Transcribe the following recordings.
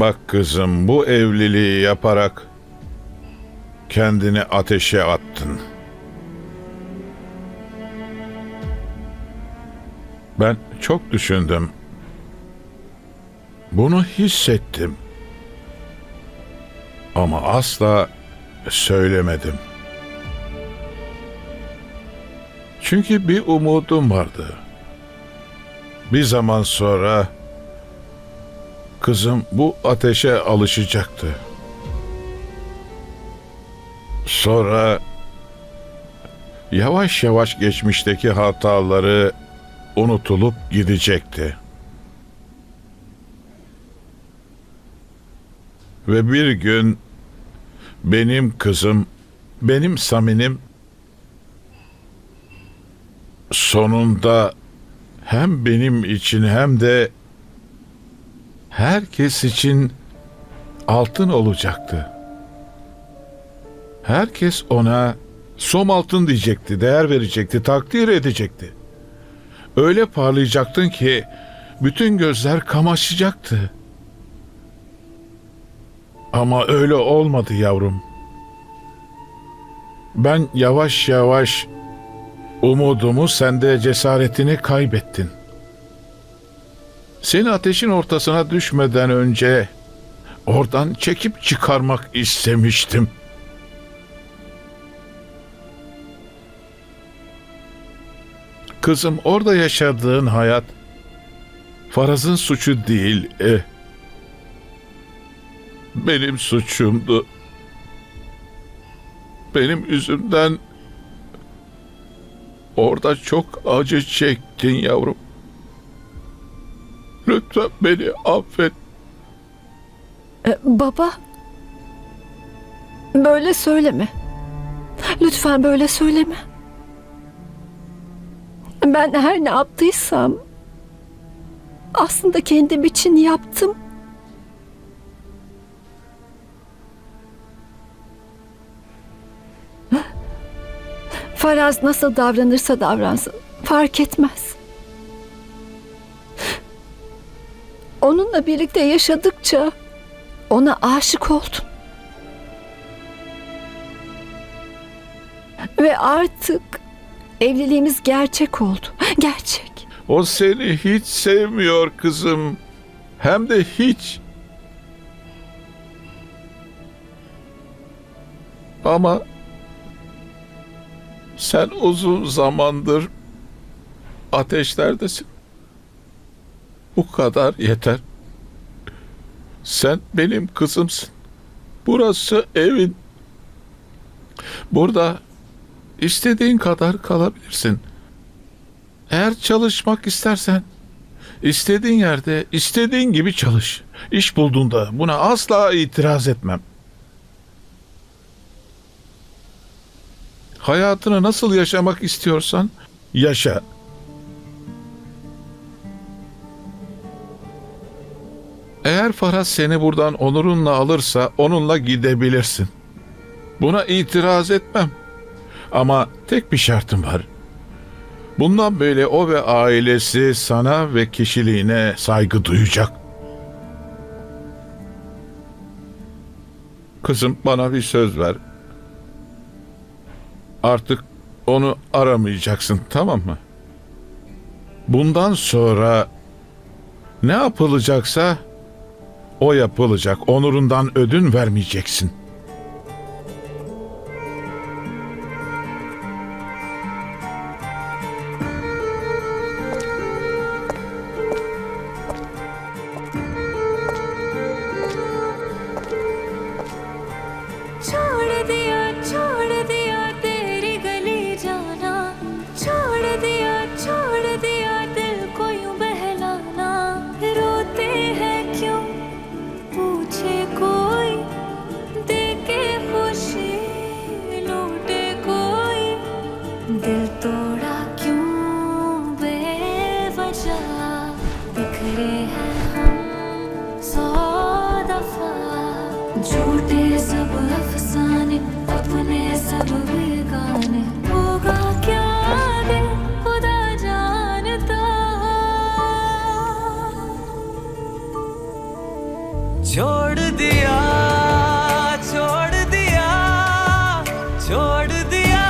Bak kızım bu evliliği yaparak kendini ateşe attın. Ben çok düşündüm. Bunu hissettim. Ama asla söylemedim. Çünkü bir umudum vardı. Bir zaman sonra kızım bu ateşe alışacaktı. Sonra yavaş yavaş geçmişteki hataları unutulup gidecekti. Ve bir gün benim kızım, benim Saminim sonunda hem benim için hem de herkes için altın olacaktı. Herkes ona som altın diyecekti, değer verecekti, takdir edecekti. Öyle parlayacaktın ki bütün gözler kamaşacaktı. Ama öyle olmadı yavrum. Ben yavaş yavaş umudumu sende cesaretini kaybettin. Seni ateşin ortasına düşmeden önce oradan çekip çıkarmak istemiştim. Kızım orada yaşadığın hayat Faraz'ın suçu değil. E, benim suçumdu. Benim yüzümden orada çok acı çektin yavrum. Lütfen beni affet. E, baba. Böyle söyleme. Lütfen böyle söyleme. Ben her ne yaptıysam aslında kendim için yaptım. Faraz nasıl davranırsa davransın fark etmez. Onunla birlikte yaşadıkça ona aşık oldum. Ve artık evliliğimiz gerçek oldu. Gerçek. O seni hiç sevmiyor kızım. Hem de hiç. Ama sen uzun zamandır ateşlerdesin. Bu kadar yeter. Sen benim kızımsın. Burası evin. Burada istediğin kadar kalabilirsin. Eğer çalışmak istersen istediğin yerde istediğin gibi çalış. İş bulduğunda buna asla itiraz etmem. Hayatını nasıl yaşamak istiyorsan yaşa. Eğer Faraz seni buradan onurunla alırsa onunla gidebilirsin. Buna itiraz etmem. Ama tek bir şartım var. Bundan böyle o ve ailesi sana ve kişiliğine saygı duyacak. Kızım bana bir söz ver. Artık onu aramayacaksın tamam mı? Bundan sonra ne yapılacaksa o yapılacak. Onurundan ödün vermeyeceksin. टूटे सब अफसाने, अपने सब बेगाने। क्या खुदा जानता? छोड़ दिया छोड़ दिया छोड़ दिया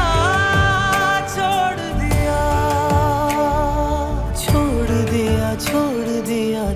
छोड़ दिया।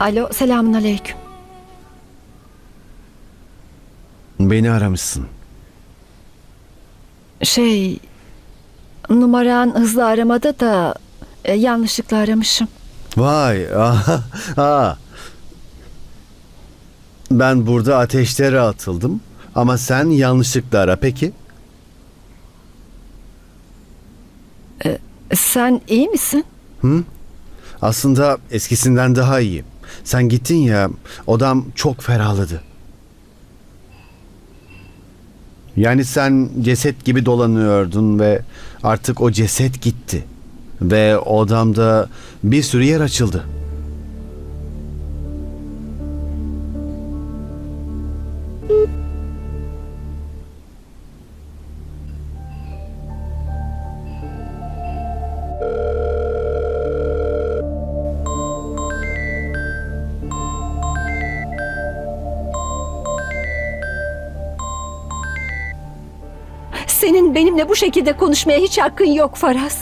Alo selamun aleyküm. Beni aramışsın. Şey numaran hızlı aramada da e, yanlışlıkla aramışım. Vay. aha, ha. Ben burada ateşlere atıldım. Ama sen yanlışlıkla ara peki? Sen iyi misin? Aslında eskisinden daha iyi. Sen gittin ya odam çok ferahladı. Yani sen ceset gibi dolanıyordun ve artık o ceset gitti. Ve odamda bir sürü yer açıldı. Senin benimle bu şekilde konuşmaya hiç hakkın yok Faraz.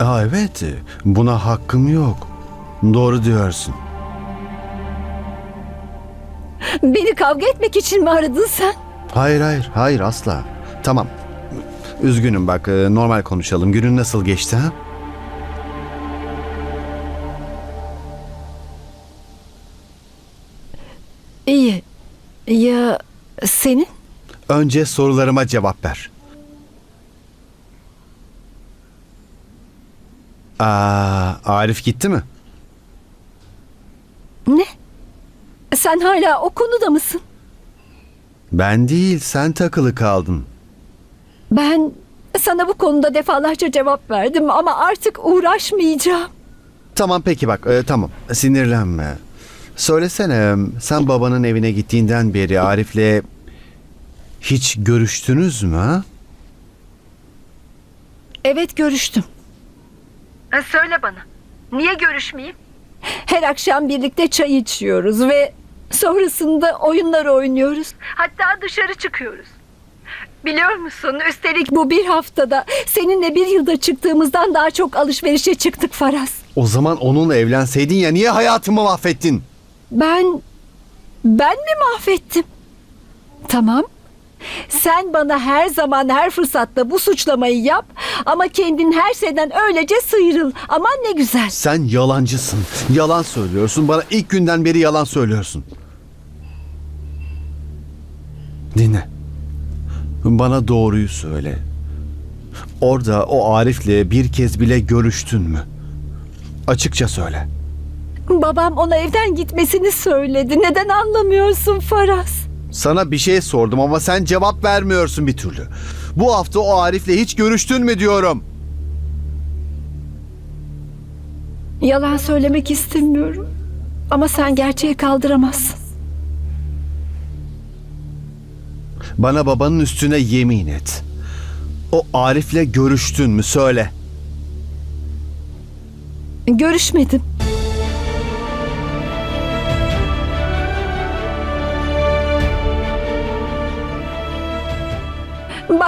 Aa evet, buna hakkım yok. Doğru diyorsun. Beni kavga etmek için mi aradın sen? Hayır hayır hayır asla. Tamam. Üzgünüm bak e, normal konuşalım. Günün nasıl geçti ha? İyi. Ya senin? Önce sorularıma cevap ver. Aa, Arif gitti mi? Ne? Sen hala o konuda mısın? Ben değil sen takılı kaldın. Ben sana bu konuda defalarca cevap verdim ama artık uğraşmayacağım. Tamam peki bak e, tamam sinirlenme. Söylesene sen babanın evine gittiğinden beri Arif'le hiç görüştünüz mü ha? Evet görüştüm. Söyle bana. Niye görüşmeyeyim? Her akşam birlikte çay içiyoruz ve sonrasında oyunlar oynuyoruz. Hatta dışarı çıkıyoruz. Biliyor musun üstelik bu bir haftada seninle bir yılda çıktığımızdan daha çok alışverişe çıktık Faraz. O zaman onunla evlenseydin ya niye hayatımı mahvettin? Ben ben mi mahvettim? Tamam. Sen bana her zaman her fırsatta bu suçlamayı yap ama kendin her şeyden öylece sıyrıl. Aman ne güzel. Sen yalancısın. Yalan söylüyorsun. Bana ilk günden beri yalan söylüyorsun. Dinle. Bana doğruyu söyle. Orada o Arif'le bir kez bile görüştün mü? Açıkça söyle. Babam ona evden gitmesini söyledi. Neden anlamıyorsun Faraz? Sana bir şey sordum ama sen cevap vermiyorsun bir türlü. Bu hafta o Arif'le hiç görüştün mü diyorum. Yalan söylemek istemiyorum. Ama sen gerçeği kaldıramazsın. Bana babanın üstüne yemin et. O Arif'le görüştün mü söyle. Görüşmedim.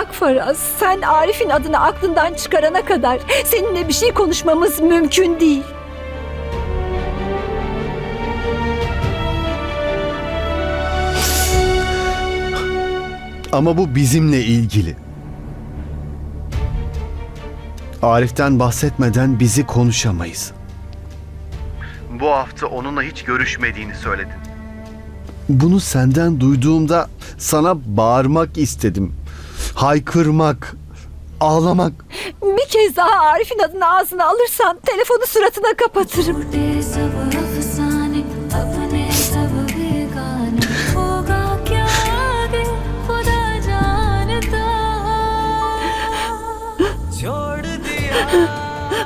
Bak Faraz, sen Arif'in adını aklından çıkarana kadar seninle bir şey konuşmamız mümkün değil. Ama bu bizimle ilgili. Arif'ten bahsetmeden bizi konuşamayız. Bu hafta onunla hiç görüşmediğini söyledin. Bunu senden duyduğumda sana bağırmak istedim haykırmak, ağlamak. Bir kez daha Arif'in adını ağzına alırsan telefonu suratına kapatırım.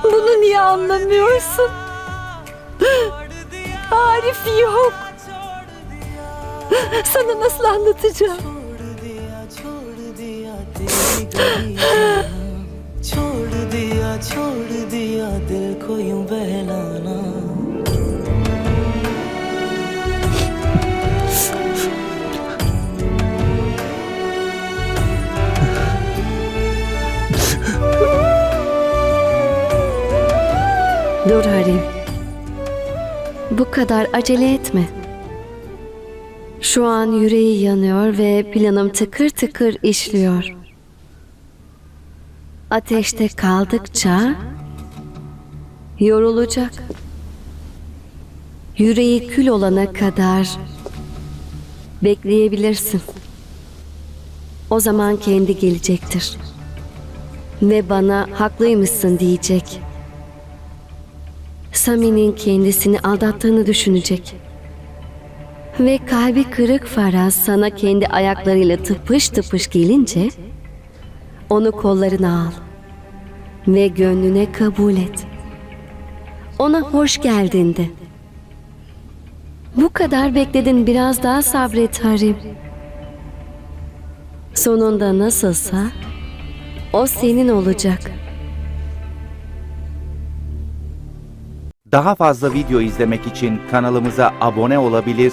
Bunu niye anlamıyorsun? Arif yok. Sana nasıl anlatacağım? छोड़ दिया छोड़ दिया तेरी गली जाना छोड़ दिया छोड़ दिया दिल को यूं बहलाना Dur Harim. Bu kadar acele etme. Şu an yüreği yanıyor ve planım tıkır tıkır işliyor. Ateşte kaldıkça yorulacak. Yüreği kül olana kadar bekleyebilirsin. O zaman kendi gelecektir. Ve bana haklıymışsın diyecek. Sami'nin kendisini aldattığını düşünecek. Ve kalbi kırık Faraz sana kendi ayaklarıyla tıpış tıpış gelince onu kollarına al ve gönlüne kabul et. Ona hoş geldin de. Bu kadar bekledin biraz daha sabret Harim. Sonunda nasılsa o senin olacak.'' Daha fazla video izlemek için kanalımıza abone olabilir,